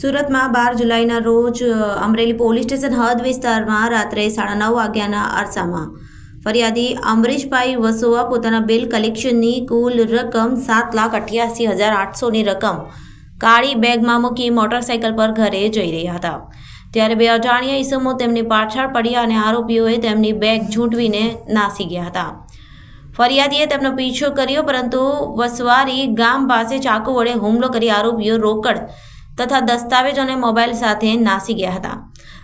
સુરતમાં બાર જુલાઈના રોજ અમરેલી પોલીસ સ્ટેશન હદ વિસ્તારમાં રાત્રે સાડા નવ વાગ્યાના અરસામાં ફરિયાદી અમરીશભાઈ વસોવા પોતાના બિલ કલેક્શનની કુલ રકમ સાત લાખ અઠ્યાસી હજાર આઠસોની રકમ કાળી બેગમાં મૂકી મોટરસાઇકલ પર ઘરે જઈ રહ્યા હતા. ત્યારે બે અજાણ્યા ઈસમો તેમની પાછળ પડ્યા અને આરોપીઓએ તેમની બેગ ઝૂંટવીને નાસી ગયા હતા. ફરિયાદીએ તેમનો પીછો કર્યો, પરંતુ વસવારી ગામ પાસે ચાકુ વડે હુમલો કરી આરોપીઓ રોકડ તથા દસ્તાવેજ અને મોબાઈલ સાથે નાસી ગયા હતા.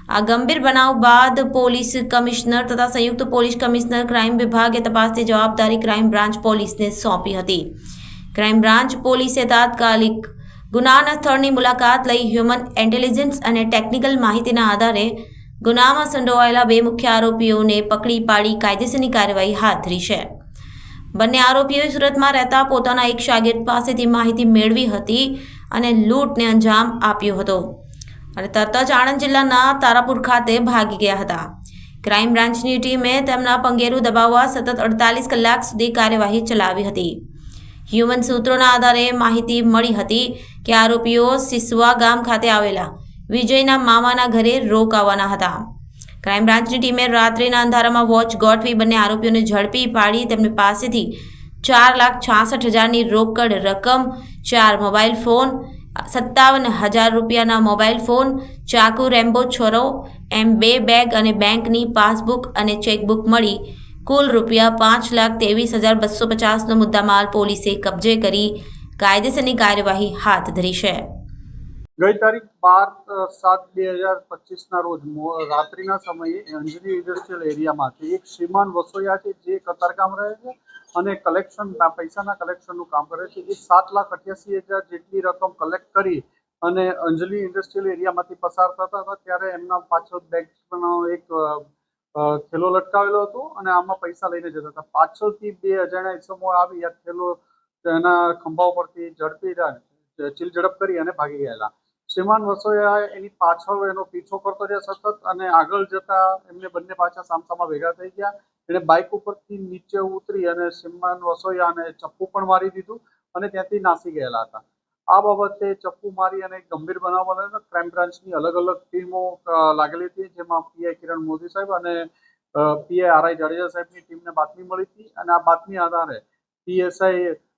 આ ગંભીર બનાવ બાદ પોલીસ કમિશનર તથા સંયુક્ત પોલીસ કમિશનર ક્રાઇમ વિભાગે તપાસની જવાબદારી ક્રાઇમ બ્રાન્ચ પોલીસને સોંપી હતી. ક્રાઇમ બ્રાન્ચ પોલીસે તાત્કાલિક ગુનાના સ્થળની મુલાકાત લઈ હ્યુમન ઇન્ટેલિજન્સ અને ટેકનિકલ માહિતીના આધારે ગુનામાં સંડોવાયેલા બે મુખ્ય આરોપીઓને પકડી પાડી કાયદેસરની કાર્યવાહી હાથ ધરી છે. બંને આરોપીઓએ સુરતમાં રહેતા પોતાના એક શાગિર્દ પાસેથી માહિતી મેળવી હતી અને લૂંટને અંજામ આપ્યો હતો. અને તરત જ આણંદ જિલ્લાના તારાપુર ખાતે ભાગી ગયા હતા. ક્રાઇમ બ્રાન્ચની ટીમે તેમના પંગેરું દબાવવા સતત અડતાલીસ કલાક સુધી કાર્યવાહી ચલાવી હતી. હ્યુમન સૂત્રોના આધારે માહિતી મળી હતી કે આરોપીઓ સિસવા ગામ ખાતે આવેલા વિજયના મામાના ઘરે રોકાવાના હતા. ક્રાઇમ બ્રાન્ચની ટીમે રાત્રિના અંધારામાં વોચ ગોઠવી બંને આરોપીઓને ઝડપી પાડી તેમની પાસેથી ચાર લાખ છાસઠ હજારની રોકડ રકમ, ચાર મોબાઈલ ફોન, સત્તાવન હજાર રૂપિયાના મોબાઈલ ફોન, ચાકુ રેમ્બો છોરો, એમ બે બેગ અને બેંકની પાસબુક અને ચેકબુક મળી. કુલ રૂપિયા પાંચ લાખ ત્રેવીસ હજાર બસો પચાસનો મુદ્દામાલ પોલીસે કબજે કરી કાયદેસરની કાર્યવાહી હાથ ધરી છે. ગઈ તારીખ બાર સાત બે હજાર પચીસના રોજ રાત્રિના સમયે અંજલી ઇન્ડસ્ટ્રીયલ એરિયામાંથી એક શ્રીમાન વસોયા છે જે કતારકામ રહે છે અને કલેક્શન પૈસાના કલેક્શનનું કામ કરે છે. એ સાત લાખ અઠ્યાસી હજાર જેટલી રકમ કલેક્ટ કરી અને અંજલી ઇન્ડસ્ટ્રીયલ એરિયામાંથી પસાર થતા હતા ત્યારે એમના પાછળ બેગનો એક થેલો લટકાવેલો હતો અને આમાં પૈસા લઈને જતા હતા. પાછળથી બે અજાણ્યા ઇસમો આવી આ થેલો એના ખંભા ઉપરથી ઝડપી ચીલ ઝડપ કરી અને ભાગી ગયેલા. શ્રીમાન વસોયા એની પાછળ એનો પીછો કરતો રહ્યા સતત અને આગળ જતા એમને બંને પાછા સામસામા ભેગા થઈ ગયા. એણે બાઇક ઉપરથી નીચે ઉતરી અને શ્રીમાન વસોયાને ચપ્પુ પણ મારી દીધું અને ત્યાંથી નાસી ગયેલા હતા. આ બાબતે ચપ્પુ મારી અને ગંભીર બનાવ બનેલો. ક્રાઇમ બ્રાન્ચની અલગ અલગ ટીમો લાગેલી હતી, જેમાં પીઆઈ કિરણ મોદી સાહેબ અને પીઆઈ આરઆઈ જાડેજા સાહેબની ટીમને બાતમી મળી હતી અને આ બાતમી આધારે પીએસઆઈ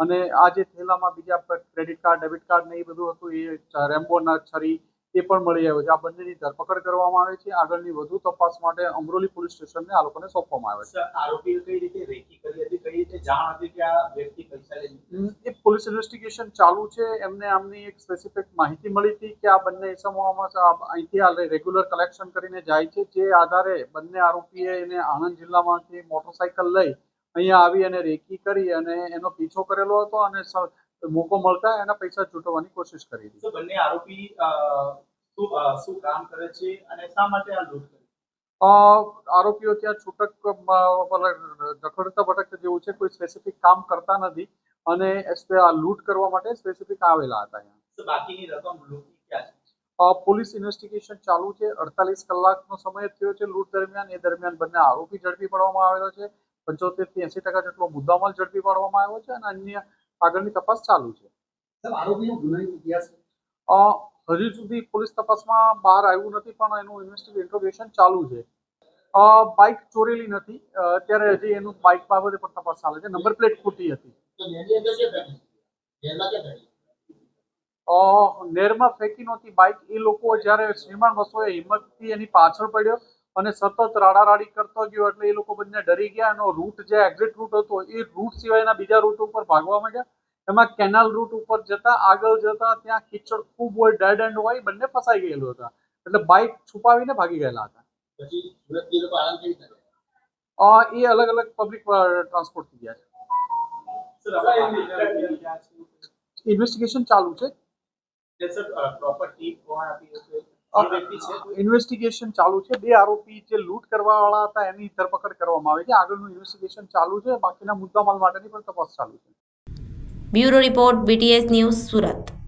અને આ જે થેલામાં બીજા ક્રેડિટ કાર્ડ ડેબિટ કાર્ડ ને એ બધું હતું એ રેમ્બોના છરી એ પણ મળી આવ્યો છે. આ બંનેની ધરપકડ કરવામાં આવે છે. આગળની વધુ તપાસ માટે અમરોલી પોલીસ સ્ટેશનને આ લોકોને સોંપવામાં આવે છે. આરોપીએ કઈ રીતે રેકી કરી હતી? કઈ રીતે જાણ હતી કે આ વ્યક્તિ પૈસા લઈ એ પોલીસ ઇન્વેસ્ટિગેશન ચાલુ છે. એમને આમની એક સ્પેસિફિક માહિતી મળી હતી કે આ બંને સમૂહમાં અહીંથી આ રેગ્યુલર કલેક્શન કરીને જાય છે. જે આધારે બંને આરોપીએ એને આણંદ જિલ્લામાંથી મોટરસાયકલ લઈ અહીંયા આવી અને રેકી કરી અને એનો પીછો કરેલો હતો અને મોકો મળતા એના પૈસા છૂટવાની કોશિશ કરી હતી બંને આરોપી શું કામ કરે છે અને શા માટે આ લૂંટ અ, આરોપીઓ ત્યાં છૂટક ધખડતા ભટકતા જેવું છે કોઈ સ્પેસિફિક કામ કરતા નથી અને આ લૂંટ કરવા માટે સ્પેસિફિક આવેલા હતા અહીંયા. બાકીની રકમ ક્યાં છે? પોલીસ ઇન્વેસ્ટિગેશન ચાલુ છે અડતાલીસ કલાકનો સમય થયો છે લૂંટ દરમિયાન. એ દરમિયાન બંને આરોપી ઝડપી પડવામાં આવેલો છે. પંચોતેરથી એસી ટકા જેટલો મુદ્દામાલ ઝડપી પાડવામાં આવ્યો છે અને અન્ય આગળની તપાસ ચાલુ છે. હજી સુધી પોલીસ તપાસમાં બહાર આવ્યું નથી પણ એનું ઇન્વેસ્ટિગેશન ઇન્ટ્રોગેશન ચાલુ છે. અ, બાઇક ચોરેલી નથી. અત્યારે હજી એનું બાઇક બાબતે પણ તપાસ ચાલે છે. નંબર પ્લેટ ખોટી હતી. નેરમાં ફેંકી નહોતી બાઇક એ લોકો જ્યારે શ્રીમાન વસોએ હિંમતથી એની પાછળ પડ્યો. અને સતત રાડારાડી કરતો ગયો એટલે એ લોકો બંને ડરી ગયા. એનો રૂટ જે એક્ઝિટ રૂટ હતો એ રૂટ સિવાયના બીજા રૂટ ઉપર ભાગવા માંડ્યા. એમાં કેનાલ રૂટ ઉપર જતા આગળ જતા ત્યાં કિચડ ખૂબ હોય ડેડ એન્ડ હોય બંને ફસાઈ ગયેલું હતા. એટલે બાઇક છુપાવીને ભાગી ગયેલા હતા. એ અલગ અલગ પબ્લિક ટ્રાન્સપોર્ટ થઈ ગયા છે? ઇન્વેસ્ટિગેશન ચાલુ છે. પ્રોપર કોણ આપી છે ઇન્વેસ્ટિગેશન ચાલુ છે. બે આરોપી જે લૂંટ કરવાવાળા હતા એની ધરપકડ કરવામાં આવી છે. આગળનું ઇન્વેસ્ટિગેશન ચાલુ છે. બાકીના મુદ્દામાલ માટેની પણ તપાસ ચાલુ છે. Bureau report BTS news Surat.